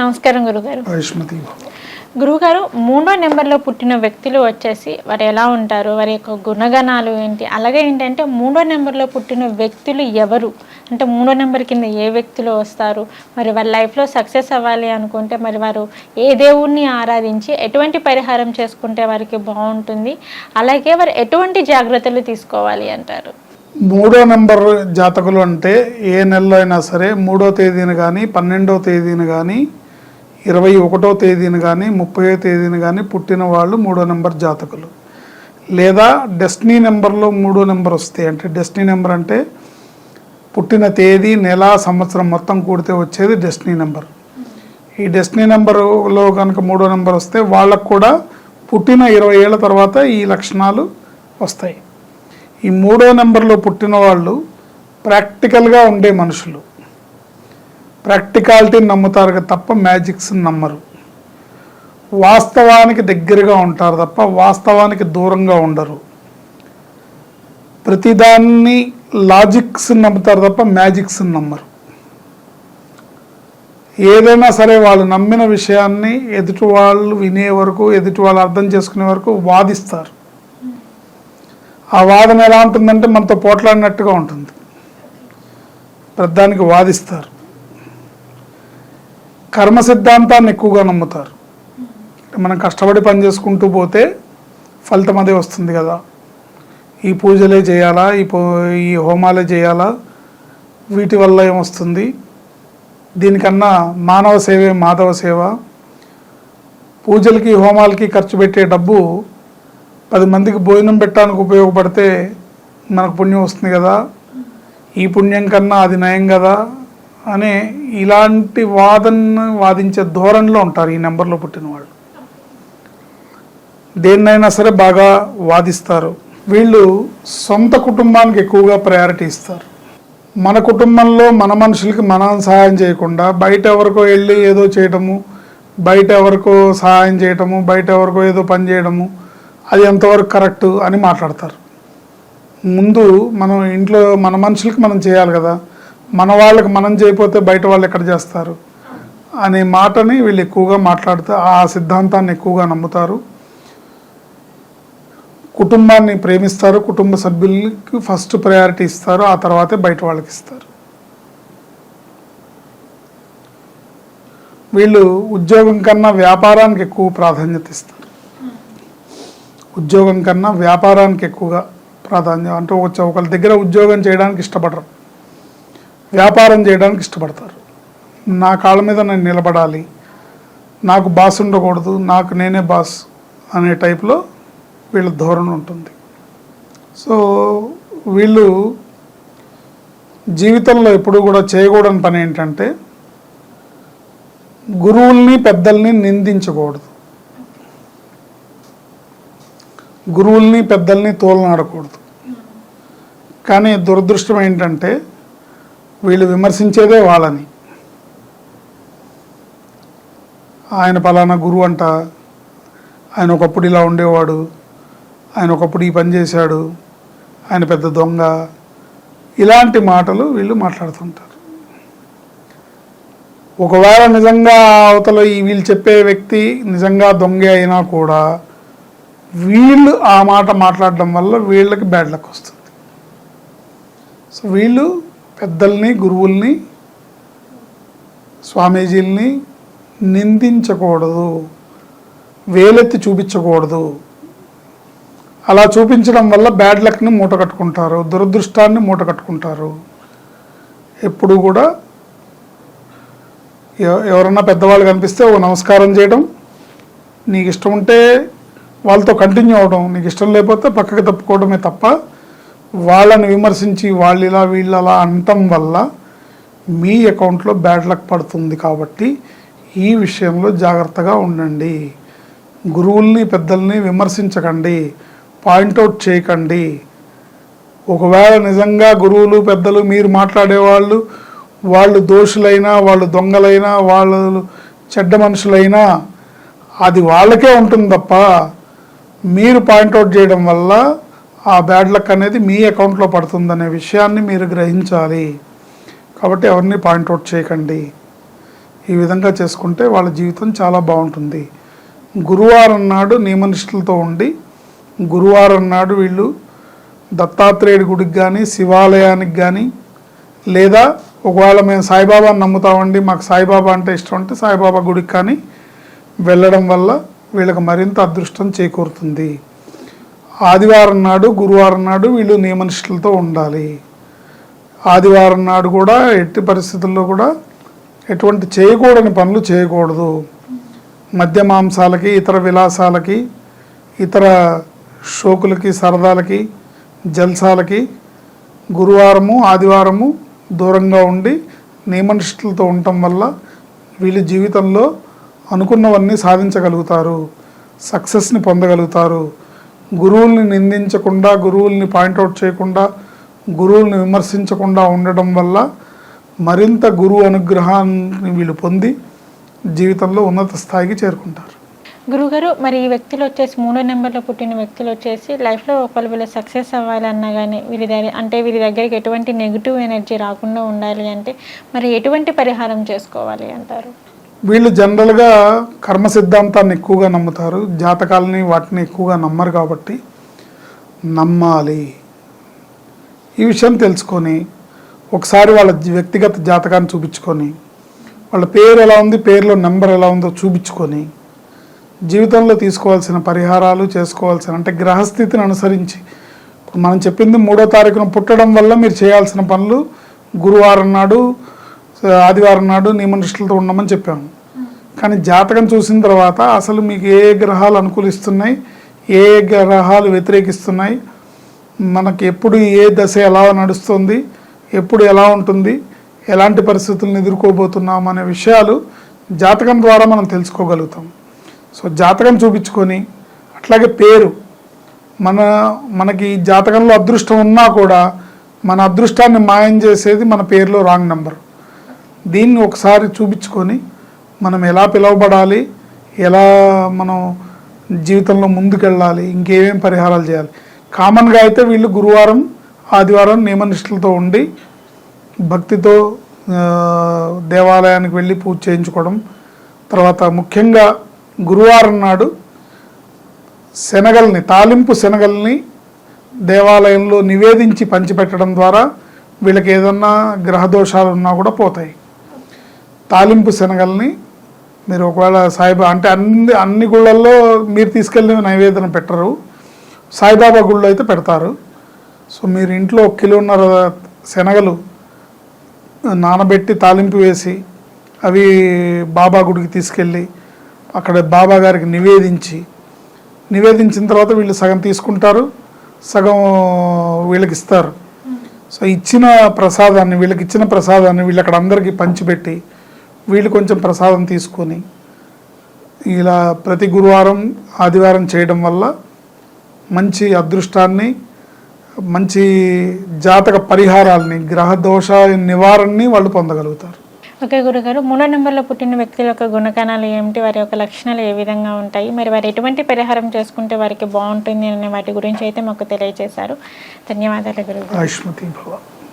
నమస్కారం గురుగారు. ఆయుష్మతి గురుగారు మూడో నెంబర్లో పుట్టిన వ్యక్తులు వచ్చేసి వారు ఎలా ఉంటారు? వారి యొక్క గుణగణాలు ఏంటి? అలాగే ఏంటంటే మూడో నెంబర్లో పుట్టిన వ్యక్తులు ఎవరు? అంటే మూడో నెంబర్ కింద ఏ వ్యక్తులు వస్తారు? మరి వారి లైఫ్లో సక్సెస్ అవ్వాలి అనుకుంటే మరి వారు ఏ దేవుణ్ణి ఆరాధించి ఎటువంటి పరిహారం చేసుకుంటే వారికి బాగుంటుంది? అలాగే వారు ఎటువంటి జాగ్రత్తలు తీసుకోవాలి అంటారు? మూడో నెంబర్ జాతకులు అంటే ఏ నెలలో అయినా సరే మూడో తేదీన కానీ పన్నెండో తేదీన కానీ ఇరవై ఒకటో తేదీని కానీ ముప్పయో తేదీని కానీ పుట్టిన వాళ్ళు మూడో నెంబర్ జాతకులు. లేదా డెస్టినీ నెంబర్లో మూడో నెంబర్ వస్తాయి అంటే డెస్టినీ నెంబర్ అంటే పుట్టిన తేదీ నెల సంవత్సరం మొత్తం కూడితే వచ్చేది డెస్టినీ నెంబర్. ఈ డెస్టినీ నెంబర్లో కనుక మూడో నెంబర్ వస్తే వాళ్ళకు కూడా పుట్టిన ఇరవై ఏళ్ళ తర్వాత ఈ లక్షణాలు వస్తాయి. ఈ మూడో నెంబర్లో పుట్టిన వాళ్ళు ప్రాక్టికల్గా ఉండే మనుషులు. ప్రాక్టికాలిటీని నమ్ముతారు తప్ప మ్యాజిక్స్ని నమ్మరు. వాస్తవానికి దగ్గరగా ఉంటారు తప్ప వాస్తవానికి దూరంగా ఉండరు. ప్రతిదాన్ని లాజిక్స్ నమ్ముతారు తప్ప మ్యాజిక్స్ని నమ్మరు. ఏదైనా సరే వాళ్ళు నమ్మిన విషయాన్ని ఎదుటి వాళ్ళు వినే వరకు ఎదుటి వాళ్ళు అర్థం చేసుకునే వరకు వాదిస్తారు. ఆ వాదన ఎలా ఉంటుందంటే మనతో పోట్లాడినట్టుగా ఉంటుంది. పెద్దానికి వాదిస్తారు. కర్మ సిద్ధాంతాన్ని ఎక్కువగా నమ్ముతారు. మనం కష్టపడి పని చేసుకుంటూ పోతే ఫలితం అదే వస్తుంది కదా. ఈ పూజలే చేయాలా? ఈ ఈ హోమాలే చేయాలా? వీటి వల్ల ఏమొస్తుంది దీనికన్నా మానవ సేవే మాధవ సేవ. పూజలకి హోమాలకి ఖర్చు పెట్టే డబ్బు పది మందికి భోజనం పెట్టడానికి ఉపయోగపడితే మనకు పుణ్యం వస్తుంది కదా. ఈ పుణ్యం కన్నా అది నయం కదా. అనే ఇలాంటి వాదన వాదించే ధోరణిలో ఉంటారు ఈ నెంబర్లో పుట్టిన వాళ్ళు దేన్నైనా సరే బాగా వాదిస్తారు. వీళ్ళు సొంత కుటుంబానికి ఎక్కువగా ప్రయారిటీ ఇస్తారు. మన కుటుంబంలో మన మనుషులకి మనం సహాయం చేయకుండా బయట ఎవరికో వెళ్ళి ఏదో చేయటము బయట ఎవరికో సహాయం చేయటము బయట ఎవరికో ఏదో పని చేయడము అది ఎంతవరకు కరెక్ట్ అని మాట్లాడతారు. ముందు మనం ఇంట్లో మన మనుషులకి మనం చేయాలి కదా. మన వాళ్ళకి మనం చేయకపోతే బయట వాళ్ళు ఎక్కడ చేస్తారు? అనే మాటని వీళ్ళు ఎక్కువగా మాట్లాడుతూ ఆ సిద్ధాంతాన్ని ఎక్కువగా నమ్ముతారు. కుటుంబాన్ని ప్రేమిస్తారు కుటుంబ సభ్యులకి ఫస్ట్ ప్రయారిటీ ఇస్తారు ఆ తర్వాతే బయట వాళ్ళకి ఇస్తారు. వీళ్ళు ఉద్యోగం కన్నా వ్యాపారానికి ఎక్కువ ప్రాధాన్యత ఇస్తారు. ఉద్యోగం కన్నా వ్యాపారానికి ఎక్కువగా ప్రాధాన్యం. అంటే ఒక ఒకరి దగ్గర ఉద్యోగం చేయడానికి ఇష్టపడరు. వ్యాపారం చేయడానికి ఇష్టపడతారు. నా కాళ్ళ మీద నేను నిలబడాలి నాకు బాస్ ఉండకూడదు నాకు నేనే బాస్ అనే టైప్లో వీళ్ళ ధోరణి ఉంటుంది. సో వీళ్ళు జీవితంలో ఎప్పుడు కూడా చేయకూడని పని ఏంటంటే గురువుల్ని పెద్దల్ని నిందించకూడదు. గురువుల్ని పెద్దల్ని తోలనాడకూడదు. కానీ దురదృష్టం ఏంటంటే వీళ్ళు విమర్శించేదే వాళ్ళని. ఆయన పలానా గురువు అంట ఆయన ఒకప్పుడు ఇలా ఉండేవాడు ఆయన ఒకప్పుడు ఈ పని చేశాడు ఆయన పెద్ద దొంగ ఇలాంటి మాటలు వీళ్ళు మాట్లాడుతుంటారు. ఒకవేళ నిజంగా అవతల ఈ వీళ్ళు చెప్పే వ్యక్తి నిజంగా దొంగ అయినా కూడా వీళ్ళు ఆ మాట మాట్లాడడం వల్ల వీళ్ళకి బ్యాడ్ లక్ వస్తుంది. సో వీళ్ళు పెద్దల్ని గురువుల్ని స్వామీజీల్ని నిందించకూడదు. వేలెత్తి చూపించకూడదు. అలా చూపించడం వల్ల బ్యాడ్ లక్ని మూట కట్టుకుంటారు దురదృష్టాన్ని మూట కట్టుకుంటారు. ఎప్పుడు కూడా ఎవ- ఎవరన్నా పెద్దవాళ్ళు కనిపిస్తే ఓ నమస్కారం చేయడం నీకు ఇష్టం ఉంటే వాళ్ళతో కంటిన్యూ అవడం నీకు ఇష్టం లేకపోతే పక్కకి తప్పుకోవడమే తప్ప వాళ్ళని విమర్శించి వాళ్ళు ఇలా వీళ్ళు అలా అనటం వల్ల మీ అకౌంట్లో బ్యాడ్ లక్ పడుతుంది కాబట్టి ఈ విషయంలో జాగ్రత్తగా ఉండండి. గురువుల్ని పెద్దల్ని విమర్శించకండి. పాయింట్అవుట్ చేయకండి. ఒకవేళ నిజంగా గురువులు పెద్దలు మీరు మాట్లాడేవాళ్ళు వాళ్ళు దోషులైనా వాళ్ళు దొంగలైనా వాళ్ళు చెడ్డ మనుషులైనా అది వాళ్ళకే ఉంటుంది తప్ప మీరు పాయింట్అవుట్ చేయడం వల్ల ఆ బ్యాడ్ లక్ అనేది మీ అకౌంట్లో పడుతుందనే విషయాన్ని మీరు గ్రహించాలి. కాబట్టి ఎవరిని పాయింట్అవుట్ చేయకండి. ఈ విధంగా చేసుకుంటే వాళ్ళ జీవితం చాలా బాగుంటుంది. గురువారం నాడు నియమనిష్ఠులతో ఉండి గురువారం నాడు వీళ్ళు దత్తాత్రేయుడి గుడికి కానీ శివాలయానికి కానీ లేదా ఒకవేళ మేము సాయిబాబాని నమ్ముతామండి మాకు సాయిబాబా అంటే ఇష్టం అంటే సాయిబాబా గుడికి కానీ వెళ్ళడం వల్ల వీళ్ళకి మరింత అదృష్టం చేకూరుతుంది. ఆదివారం నాడు గురువారం నాడు వీళ్ళు నియమనిష్ఠులతో ఉండాలి. ఆదివారం నాడు కూడా ఎట్టి పరిస్థితుల్లో కూడా ఎటువంటి చేయకూడని పనులు చేయకూడదు. మద్య మాంసాలకి ఇతర విలాసాలకి ఇతర షోకులకి సరదాలకి జల్సాలకి గురువారము ఆదివారము దూరంగా ఉండి నియమనిష్ఠులతో ఉండటం వల్ల వీళ్ళు జీవితంలో అనుకున్నవన్నీ సాధించగలుగుతారు. సక్సెస్ని పొందగలుగుతారు. గురువుల్ని నిందించకుండా గురువుల్ని పాయింట్అవుట్ చేయకుండా గురువుల్ని విమర్శించకుండా ఉండడం వల్ల మరింత గురువు అనుగ్రహాన్ని వీళ్ళు పొంది జీవితంలో ఉన్నత స్థాయికి చేరుకుంటారు. గురుగారు మరి ఈ వ్యక్తులు వచ్చేసి మూడో నెంబర్లో పుట్టిన వ్యక్తులు వచ్చేసి లైఫ్లో ఒకళ్ళు వీళ్ళు సక్సెస్ అవ్వాలన్నా కానీ వీరి దగ్గర అంటే వీరి దగ్గరికి ఎటువంటి నెగిటివ్ ఎనర్జీ రాకుండా ఉండాలి అంటే మరి ఎటువంటి పరిహారం చేసుకోవాలి అంటారు? వీళ్ళు జనరల్గా కర్మ సిద్ధాంతాన్ని ఎక్కువగా నమ్ముతారు. జాతకాలని వాటిని ఎక్కువగా నమ్మరు కాబట్టి నమ్మాలి. ఈ విషయం తెలుసుకొని ఒకసారి వాళ్ళ వ్యక్తిగత జాతకాన్ని చూపించుకొని వాళ్ళ పేరు ఎలా ఉంది పేరులో నెంబర్ ఎలా ఉందో చూపించుకొని జీవితంలో తీసుకోవాల్సిన పరిహారాలు చేసుకోవాల్సిన అంటే గ్రహస్థితిని అనుసరించి మనం చెప్పింది మూడో తారీఖున పుట్టడం వల్ల మీరు చేయాల్సిన పనులు గురువారం నాడు ఆదివారం నాడు నియమనిష్ఠులతో ఉండమని చెప్పాము కానీ జాతకం చూసిన తర్వాత అసలు మీకు ఏ గ్రహాలు అనుకూలిస్తున్నాయి ఏ గ్రహాలు వ్యతిరేకిస్తున్నాయి మనకి ఎప్పుడు ఏ దశ ఎలా నడుస్తుంది ఎప్పుడు ఎలా ఉంటుంది ఎలాంటి పరిస్థితులను ఎదుర్కోబోతున్నాం అనే విషయాలు జాతకం ద్వారా మనం తెలుసుకోగలుగుతాం. సో జాతకం చూపించుకొని అట్లాగే పేరు. మన మనకి జాతకంలో అదృష్టం ఉన్నా కూడా మన అదృష్టాన్ని మాయం చేసేది మన పేరులో రాంగ్ నెంబర్. దీన్ని ఒకసారి చూపించుకొని మనం ఎలా పిలువబడాలి ఎలా మనం జీవితంలో ముందుకెళ్ళాలి ఇంకేమేం పరిహారాలు చేయాలి. కామన్గా అయితే వీళ్ళు గురువారం ఆదివారం నియమనిష్టలతో ఉండి భక్తితో దేవాలయానికి వెళ్ళి పూజ చేయించుకోవడం. తర్వాత ముఖ్యంగా గురువారం నాడు శనగల్ని తాలింపు శనగల్ని దేవాలయంలో నివేదించి పంచిపెట్టడం ద్వారా వీళ్ళకి ఏదన్నా గ్రహ దోషాలు ఉన్నా కూడా పోతాయి. తాలింపు శనగల్ని మీరు ఒకవేళ సాయిబా అంటే అన్ని అన్ని గుళ్ళల్లో మీరు తీసుకెళ్ళిన నైవేద్యం పెట్టరు. సాయిబాబా గుళ్ళో అయితే పెడతారు. సో మీరు ఇంట్లో ఒక కిలోన్నర శనగలు నానబెట్టి తాలింపు వేసి అవి బాబా గుడికి తీసుకెళ్ళి అక్కడ బాబా గారికి నివేదించి నివేదించిన తర్వాత వీళ్ళు సగం తీసుకుంటారు సగం వీళ్ళకి ఇస్తారు. సో ఇచ్చిన ప్రసాదాన్ని వీళ్ళకి ఇచ్చిన ప్రసాదాన్ని వీళ్ళు అక్కడ అందరికీ పంచిపెట్టి వీళ్ళు కొంచెం ప్రసాదం తీసుకొని ఇలా ప్రతి గురువారం ఆదివారం చేయడం వల్ల మంచి అదృష్టాన్ని మంచి జాతక పరిహారాల్ని గ్రహ దోష నివారణని వాళ్ళు పొందగలుగుతారు. ఓకే గురుగారు మూడో నెంబర్లో పుట్టిన వ్యక్తుల యొక్క గుణగణాలు ఏమిటి? వారి యొక్క లక్షణాలు ఏ విధంగా ఉంటాయి? మరి వారు ఎటువంటి పరిహారం చేసుకుంటే వారికి బాగుంటుంది అనే వాటి గురించి అయితే మాకు తెలియజేశారు. ధన్యవాదాలు గురుగారు.